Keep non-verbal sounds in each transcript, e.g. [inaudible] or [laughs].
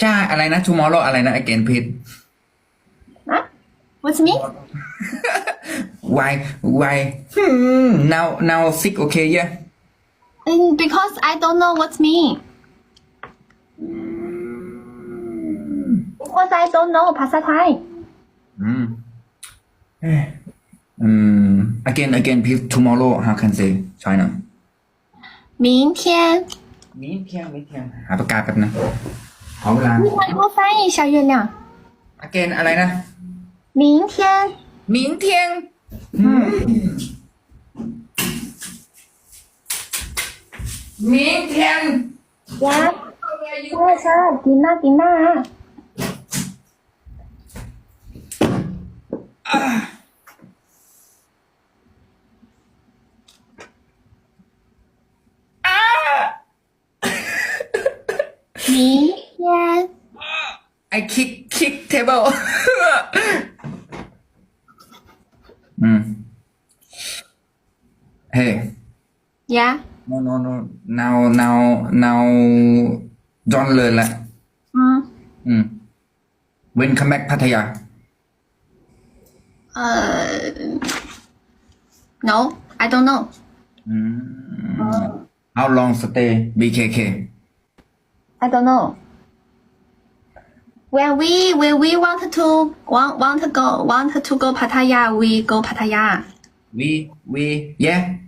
ใช่อะไรนะ tomorrow อะไรนะ again please What's me? [laughs] why why hmm. now now sick okay yeah mm, because I don't know what's me. Because I don't know ภาษาไทย mm. Eh. Hmm. again again please tomorrow how can say China 明天明天明天หาปากกาแป๊บนึงขอเวลา你会不翻译小月亮อเกนอะไรนะ明天明天อืม明天呀我想迪娜迪娜明 I kick kick table. mm. Hey. Yeah. No, no, no. Now, now, now. Don't learn lah. Mm. Mm. When come back Pattaya? Uh, no, I don't know. Mm. Uh, How long stay BKK? I don't know. When we when we want to want want to go want to go Pattaya, we go Pattaya. We we yeah.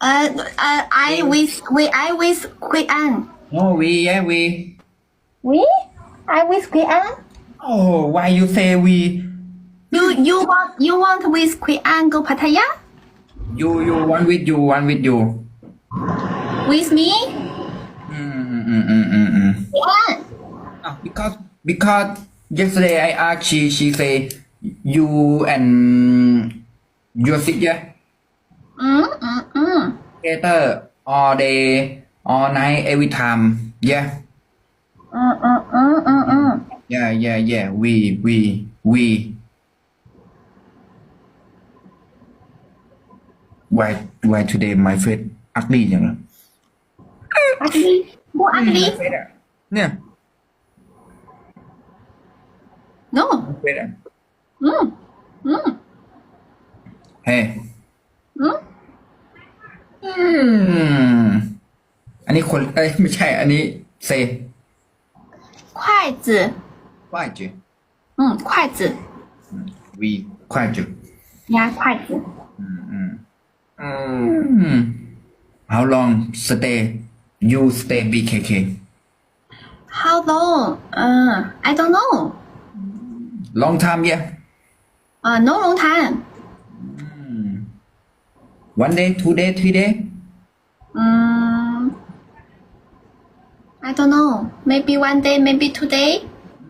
Uh, uh I with we I with Hui An. No, we yeah we. We I with Hui An. Oh, why you say we? You you want you want with Hui An go Pattaya? You you one with you one with you. With me? Mm, mm, mm, mm, mm. Yeah. Oh, because because yesterday I asked she she say you and your sister mm, mm, all day all night every time yeah mm, mm, mm, mm, yeah yeah yeah we we we why why today my face ugly จังเลย ugly กู ugly Yeah. No. Espera. Mm. Mm. Hey. no Mm. อันนี้คนไม่ใช่ อันนี้เซ่ขวายจื้อขวายจื้ออืมขวายจื้อวีขวายจื้อย่าขวายจื้ออืมอืมอืม how long stay you stay BKK how long อ่า I don't know Long time, yeah? Uh, no long time. Mm. One day, two day, three day? Um, I don't know. Maybe one day, maybe two day.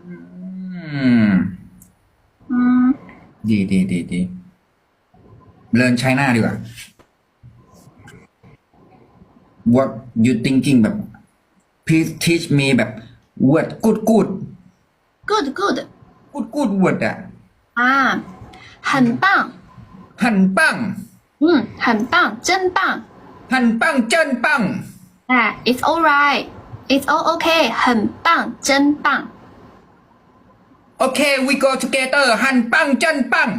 Mm. Mm. ดีดีดีดี Learn China ดีกว่า What you thinking แบบ Please teach me แบบ word good good good good good good word อ่ะอ่าหันปังหันปังอืมหันปังเจนปังหันปังเจนปังอ่า it's alright it's all okay หันปังเจนปัง Okay we go together หันปังเจนปัง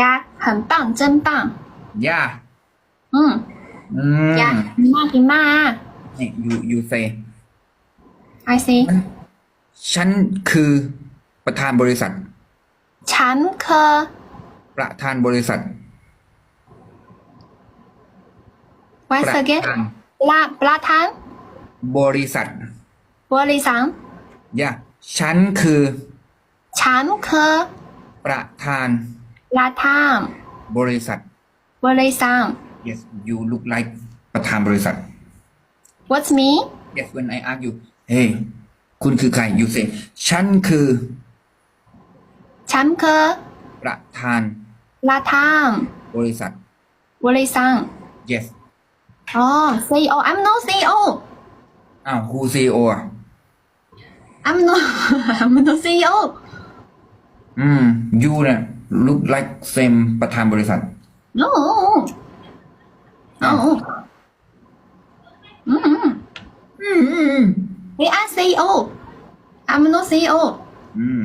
yeah หันปังเจนปัง yeah อืม yeah มากมาก you you say I say ฉันคือประธานบริษัท ฉันคือ ประธานบริษัท once ักะ again าะประธาน บริษัท บริษัทอย่าฉันคือ ฉันคือ ประธานประธานบริษัท บริษัท yes you look like ประธานบริษัท what's me yes when I ask you hey คุณคือใคร you say ฉันคือฉันคือประธานลาทางบริษัท บริษัท yes อ๋อ CEO I'm no CEO อ้าว who CEO I'm no I'm no CEO อืม you เนี่ย look like same ประธานบริษัท no อ้าวอืมอืม we are CEO I'm no CEO อืม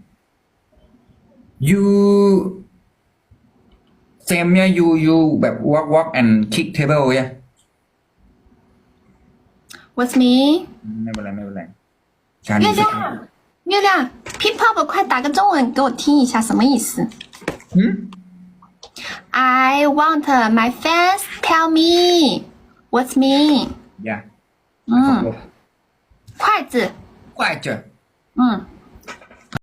you same yeah you you แบบ walk walk and kick table yeah What's me ไม่เป็นไรไม่เป็นไรการ月亮月亮 Pip Pop 快打个中文给我听一下什么意思嗯 I want my fans tell me what's me yeah